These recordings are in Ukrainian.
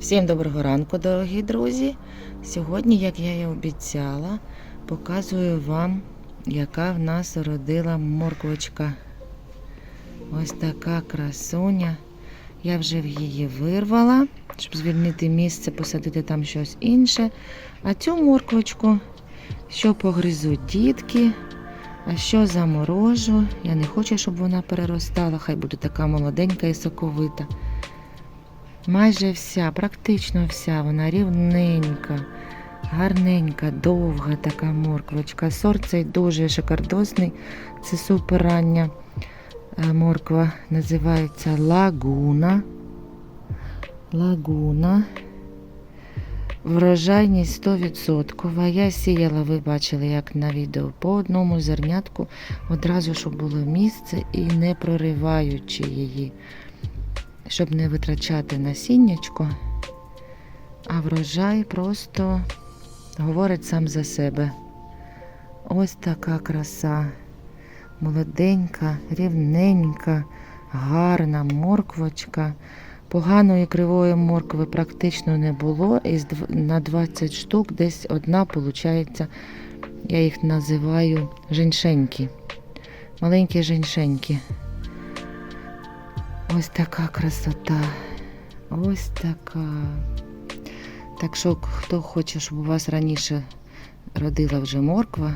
Всім доброго ранку, дорогі друзі. Сьогодні, як я і обіцяла, показую вам, яка в нас родила морквочка. Ось така красуня. Я вже її вирвала, щоб звільнити місце, посадити там щось інше. А цю морквочку, що погризуть дітки, а що заморожу. Я не хочу, щоб вона переростала, хай буде така молоденька і соковита. Майже вся, практично вся, вона рівненька, гарненька, довга така морквочка. Сорт цей дуже шикардосний. Це супер рання е, морква, називається Лагуна. Лагуна. Врожайність 100%. Я сіяла, ви бачили, як на відео, по одному зернятку, одразу, щоб було місце і не прориваючи її щоб не витрачати насіннячко, а врожай просто говорить сам за себе. Ось така краса. Молоденька, рівненька, гарна морквочка. Поганої кривої моркви практично не було. Дв- на 20 штук десь одна, виходить, я їх називаю женьшеньки. Маленькі женьшеньки. Ось така красота. Ось така. Так що, хто хоче, щоб у вас раніше родила вже морква,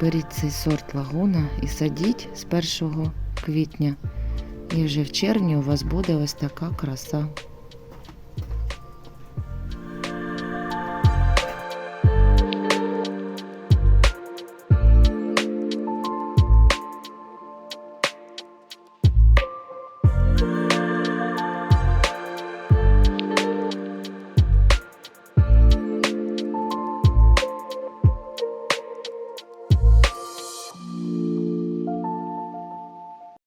беріть цей сорт лагуна і садіть з 1 квітня. І вже в червні у вас буде ось така краса.